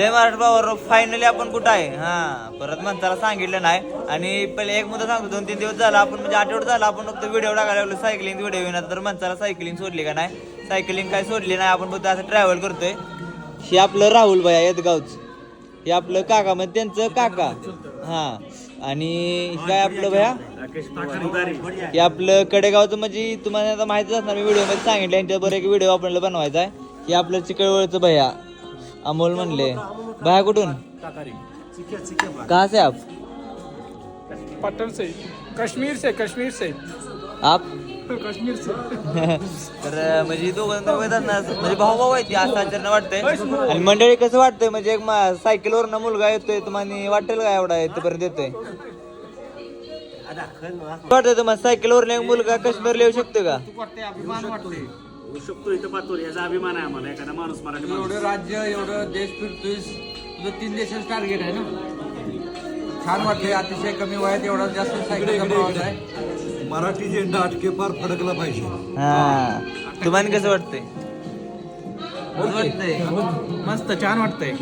जय महाराष्ट्र बाबा फायनली आपण कुठं आहे? हा परत म्हणताला सांगितलं नाही. आणि पहिले एक मुद्दा सांगतो दोन तीन दिवस झाला आपण म्हणजे आठवड झाला आपण फक्त व्हिडिओ टाकायला लागलो सायकलिंग व्हिडिओ येणार तर म्हणताला सायकलिंग सोडली का नाही? सायकलिंग काय सोडली नाही आपण फक्त असं ट्रॅव्हल करतोय. हे आपलं राहुल भैया येतगावच हे आपलं काका म्हणजे त्यांचं काका. हा आणि काय आपलं भैया? हे आपलं कडेगावचं म्हणजे तुम्हाला आता माहितीच असणार मी व्हिडिओमध्ये सांगितलं यांच्याबरोबर एक व्हिडिओ आपल्याला बनवायचा आहे. हे आपलं चिकळवळचं भैया. अमोल म्हणले. भैया कुठून? कहा से आप? पटन से. कश्मीर से कश्मीर से. आप? कश्मीर से. तर म्हणजे दोघं दोघं असणार म्हणजे भाऊ भाऊ आहे ती असं आचरण वाटतंय आणि मंडळी कसं वाटतंय म्हणजे एक सायकलवर ना मुलगा येतोय तुम्हाला वाटेल का एवढा इथपर्यंत येतोय? वाटतंय तुम्हाला सायकलवर एक मुलगा काश्मीरला येऊ शकतो का? होऊ शकतो इथं पाहतो याचा अभिमान आहे आम्हाला एखादा माणूस मराठी माणूस. एवढं राज्य एवढं देश फिरतोयस तुझं तीन देशाचं टार्गेट आहे ना? छान वाटतंय अतिशय कमी वयात एवढा जास्त सायकलचा प्रवास आहे. मराठी झेंडा अटके पार फडकला पाहिजे. हा. तुम्हाला कसं वाटतंय? वाटतंय मस्त छान वाटतंय.